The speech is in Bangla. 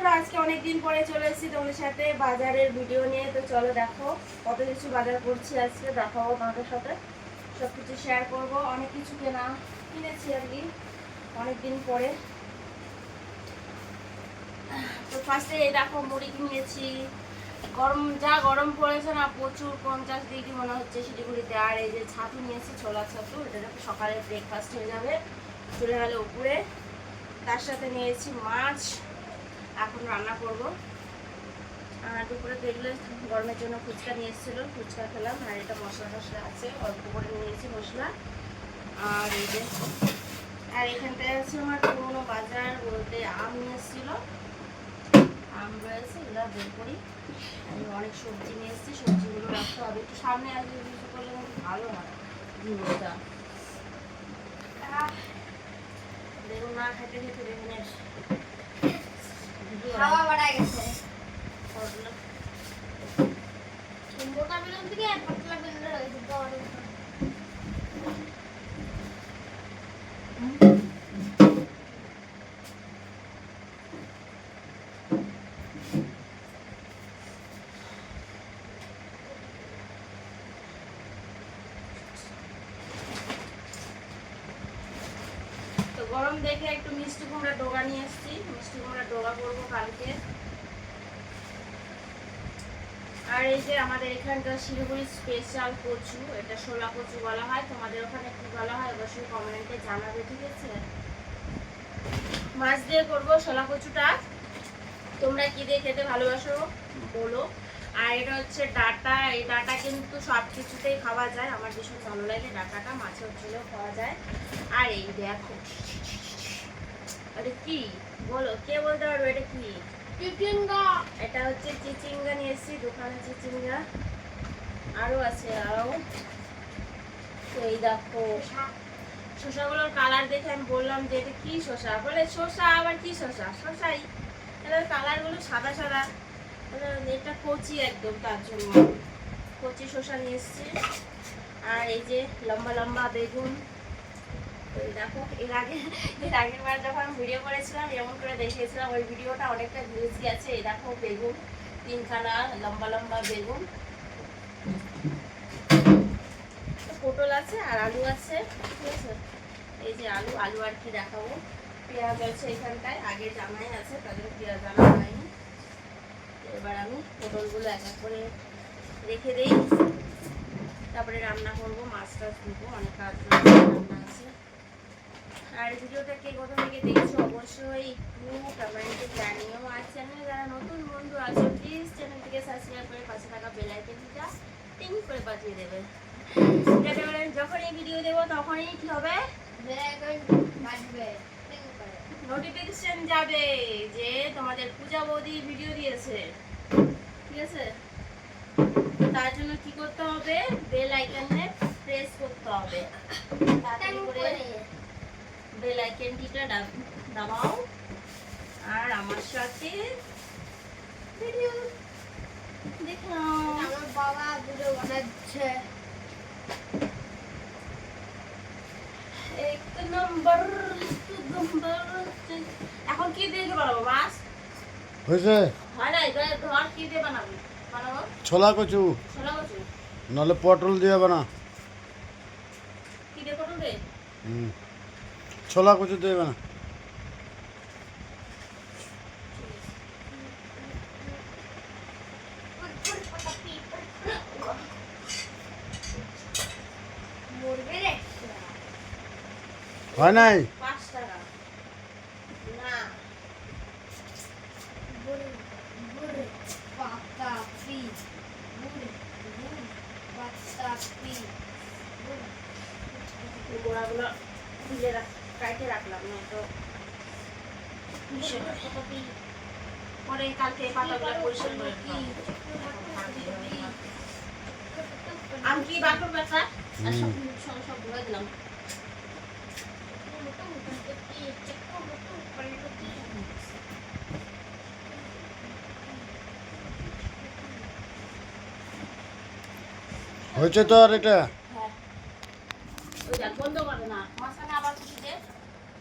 বন্ধুরা, আজকে অনেক দিন পরে চলে এসেছি তোমাদের সাথে বাজারের ভিডিও নিয়ে। তো চলো দেখো, কত কিছু বাজার করছি আজকে, দেখাবো তোমাদের সাথে। সব কিছু শেয়ার করব। অনেক কিছু কেনা, কিনেছি আর কি অনেক দিন পরে। তো ফার্স্টে এই দেখো, মুড়ি কিনেছি। গরম, যা গরম পড়েছে না, প্রচুর পঞ্চাশ ডিগ্রি মনে হচ্ছে শিলিগুড়িতে। আর এই যে ছাতু নিয়েছি, ছোলা ছাতু, এটা দেখো সকালে ব্রেকফাস্ট হয়ে যাবে। চলে গেলে উপরে। তার সাথে নিয়েছি মাছ। এখন রান্না করব। আর দুপুরে দেখলে গরমের জন্য ফুচকা নিয়ে এসেছিল, ফুচকা খেলাম। আর এটা মশলা টশলা আছে, অল্প করে নিয়েছি মশলা। আর এই যে, আর এখানটায় আছে আমার পুরোনো বাজার বলতে আম নিয়ে এসেছিল। আম রয়েছে, এগুলো বের করি। আমি অনেক সবজি নিয়ে এসেছি, সবজিগুলো রাখতে হবে। একটু সামনে আসলে কিছু করলে কিন্তু ভালো হয় জিনিসটা। বেগুন না খেতে খেতে বেগুনের হাওয়া বাড়ায় গেছে। মোটা বেলুন থেকে পাতলা বেলুন রয়েছে গরম দেখে একটু মিষ্টি কুমড়া ডোগা নিয়ে এসেছি। মিষ্টি কুমড়া ডোগা করব কালকে। আর এই যে আমাদের এখানকার শিলিগুড়ি স্পেশাল কচু, এটা শোলা কচু বলা হয়। তোমাদের ওখানে কি বলা হয় অবশ্যই কমেন্টে জানাবে, ঠিক আছে? মাছ দিয়ে করব শোলা কচুটা। তোমরা কি দিয়ে খেতে ভালোবাসো বলো। আর এটা হচ্ছে ডাটা এই ডাটা কিন্তু সব কিছুতেই খাওয়া যায়। আমার ভীষণ ভালো লাগে ডাটাটা মাছের ঝোলেও খাওয়া যায়। আর এই দেখো আরে কি? বলো কে বলতে পারবে এটা কি? চিচিঙ্গা। এটা হচ্ছে চিচিঙ্গা নিয়ে এসেছি দোকানে চিচিঙ্গা। আরও আছে আরও। তো এই দেখো শসাগুলোর কালার দেখে আমি বললাম যে এটা কি শসা? বলে শসা আবার কি শসা? শসাই। এবার কালারগুলো সাদা সাদা। এটা কচি একদম তার জন্য। কচি শসা নিয়ে এসেছি। আর এই যে লম্বা লম্বা বেগুন। দেখো, এর আগে, এর আগের বার যখন ভিডিও করেছিলাম, এমন করে দেখিয়েছিলাম, ওই ভিডিওটা অনেকটা ভিউজ গেছে। এই দেখো, বেগুন, তিনখানা লম্বা লম্বা বেগুন। পটল আছে আর আলু আছে, ঠিক আছে? এই যে আলু আলু আর কি দেখাবো। পেঁয়াজ আছে এখানটায়, আগে জামাই আছে তাদের পেঁয়াজ আনা তো এবার আমি পটলগুলো এক এক করে রেখে দিই। তারপরে রান্না করব মাছ টাছ ধুবো অনেক কাজ রান্না আছে। আর ভিডিওটা কে কোথা থেকে দেখছ অবশ্যই একটু কমেন্টে জানিও আর চ্যানেলে যারা নতুন বন্ধু আছে প্লিজ চ্যানেলটিকে সাবস্ক্রাইব করে পাশে থাকা বেল আইকনটা টিং করে পাঠিয়ে দেবে। যাতে করে যখন এই ভিডিও দেবো তখনই কি হবে? ড্রাগন বাজবে নোটিফিকেশন যাবে যে পূজা বৌদি ভিডিও দিয়েছে। ঠিক আছে? তার জন্য কি করতে হবে? বেল আইকনে প্রেস করতে হবে। করে বেল আইকনটিটা দাব- দাবাও। আর আমার সাথে ভিডিও দেখলাম। আমার বাবা ভিডিও বানাচ্ছে। এক নম্বর নম্বর এখন কি দিয়ে বানাবো মাছ হয়েছে? হয় ছোলা কচু। নলে পটল দিয়ে বানা। ছোলা কচু দিয়ে বানা। হয় নাই? গোড়াগুলো তুলে রাখ কাটে রাখলাম না তো পরে কালকে পাতাগুলো পরিষ্কার করে আমি কি বাকুর ব্যথা আর সব সব সব ধরে দিলাম। হয়েছে তো আর এটা? বন্ধ করো না। মশালা আবার কিছু খুশি